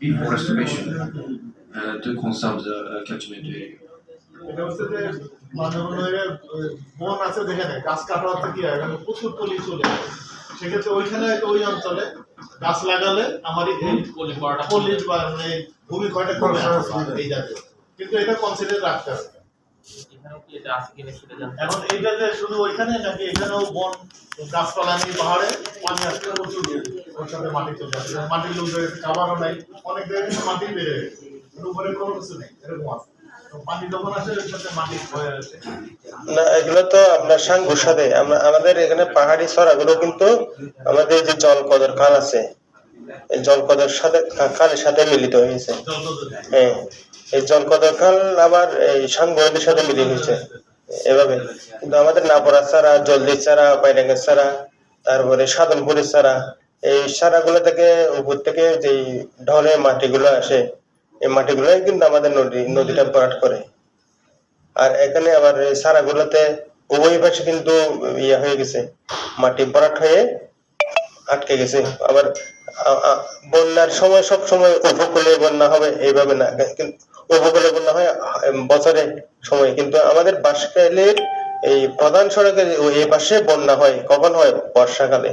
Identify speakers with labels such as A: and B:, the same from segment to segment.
A: before restoration uh, to conserve the uh, catchment area.
B: এটা হচ্ছে যে মানবনের বন আছে যেখানে গাছ কাটা হচ্ছে কি হয় প্রচুর পলি চলে সেক্ষেত্রে ওইখানে ওই অঞ্চলে গাছ লাগালে আমার এই পলি বা মানে ভূমি ক্ষয়টা কমে এই জাতীয়। কিন্তু এটা কনসিডার রাখতে হবে।
C: এখানেও কি এটা আছে কিনা সেটা জানতে
B: এখন এইটা যে শুধু ওইখানে নাকি এখানেও বন গাছপালা নেই পাহাড়ে পানি আসতে প্রচুর ওর সাথে মাটি চলে মাটির লোক খাবারও নাই অনেক জায়গায় মাটি বেড়ে গেছে। উপরে কোনো কিছু নেই এরকম আছে।
D: না এগুলো তো আপনার সাঙ্গুর সাথে আমাদের এখানে পাহাড়ি চড়াগুলো কিন্তু আমাদের যে জল কদর খাল আছে এই জল কদর সাথে খালের সাথে মিলিত হয়েছে। হ্যাঁ এই জল কদর খাল আবার এই সাঙ্গুরের সাথে মিলিত হয়েছে এভাবে। কিন্তু আমাদের নাপড়া ছাড়া জলদি ছাড়া বাইরাঙ্গের ছাড়া তারপরে সাধনপুরের ছাড়া এই সারাগুলো থেকে উপর থেকে যে ঢলে মাটিগুলো আসে, এই মাটিগুলোই কিন্তু আমাদের নদী, নদীটা ভরাট করে। আর এখানে আবার সারাগুলোতে উভয় পাশে কিন্তু ইয়ে হয়ে গেছে, মাটি ভরাট হয়ে আটকে গেছে। আবার বন্যার সময় সব সময় উপকূলে বন্যা হবে, এইভাবে না। উপকূলে বন্যা হয়, বছরে সময়। কিন্তু আমাদের বাসকালের এই প্রধান সড়কের এই পাশে বন্যা হয় কখন হয়? বর্ষাকালে।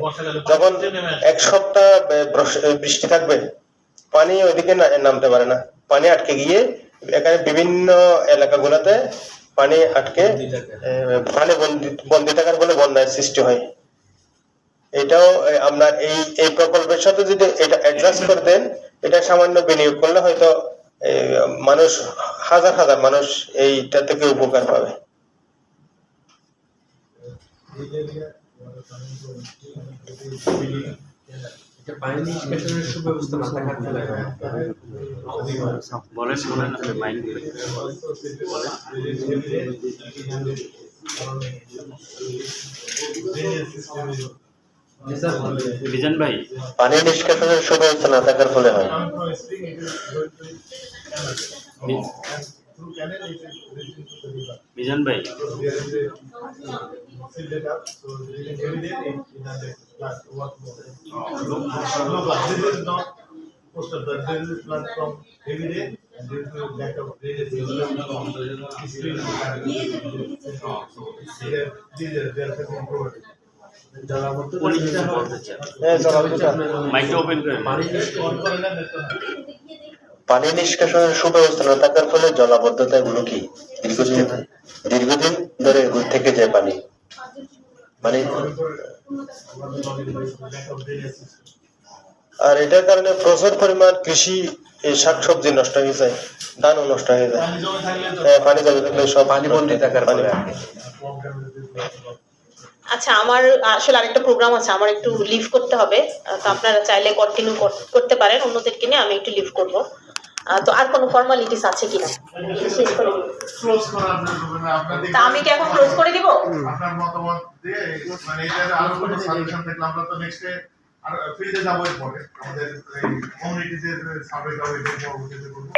D: যখন। এক সপ্তাহ বৃষ্টি থাকবে পানি ওইদিকে নামতে পারে না। পানি আটকে গিয়ে এখানে বিভিন্ন এলাকাগুলোতে পানি আটকে পানি বন্দি থাকার ফলে বন্যার সৃষ্টি হয়। এটাও এ, আপনার এই এই প্রকল্পের সাথে যদি এটা অ্যাডজাস্ট করে দেন এটা সামান্য বিনিয়োগ করলে হয়তো এ, মানুষ হাজার হাজার মানুষ এইটা থেকে উপকার পাবে
E: এটা পানি নিষ্কাশনের সুব্যবস্থা না থাকার ফলে
C: বলেন মাইন্ড করে
E: জি স্যার
C: বিজন ভাই।
D: পানি নিষ্কাশনের সুব্যবস্থা না থাকার ফলে হয়।
C: বিজন ভাই উনি কিছু
E: পানি নিষ্কাশন
D: নিষ্কাশনের সুব্যবস্থা না থাকার ফলে জলাবদ্ধতা এগুলো কি দীর্ঘদিন দীর্ঘদিন ধরে এগুলো থেকে যায় পানি? মানে আর এটার কারণে প্রচুর পরিমাণ কৃষি এই শাকসবজি নষ্ট হয়ে যায় ধানও নষ্ট হয়ে যায়।
B: পানি জমে থাকলে তো
D: হ্যাঁ, পানি জমে থাকলে সব
E: পানি বন্দি থাকার ফলে
F: আচ্ছা আমার আসলে আরেকটা প্রোগ্রাম আছে আমার একটু লিভ করতে হবে। তো আপনারা চাইলে কন্টিনিউ করতে পারেন অন্যদেরকে নিয়ে আমি একটু লিভ করব। তো আর কোনো ফর্মালিটিস আছে কিনা? শেষ করে দিই।
B: ক্লোজ করা আপনার আপনার
F: তা আমি কি এখন ক্লোজ করে দিব?
B: আপনার মতামত দিয়ে মানে এটার আরও কোনো সলিউশন থাকলে আমরা তো নেক্সটে আর ফিল্ডে যাব এরপরে। আমাদের কমিউনিটিদের সার্ভে যাব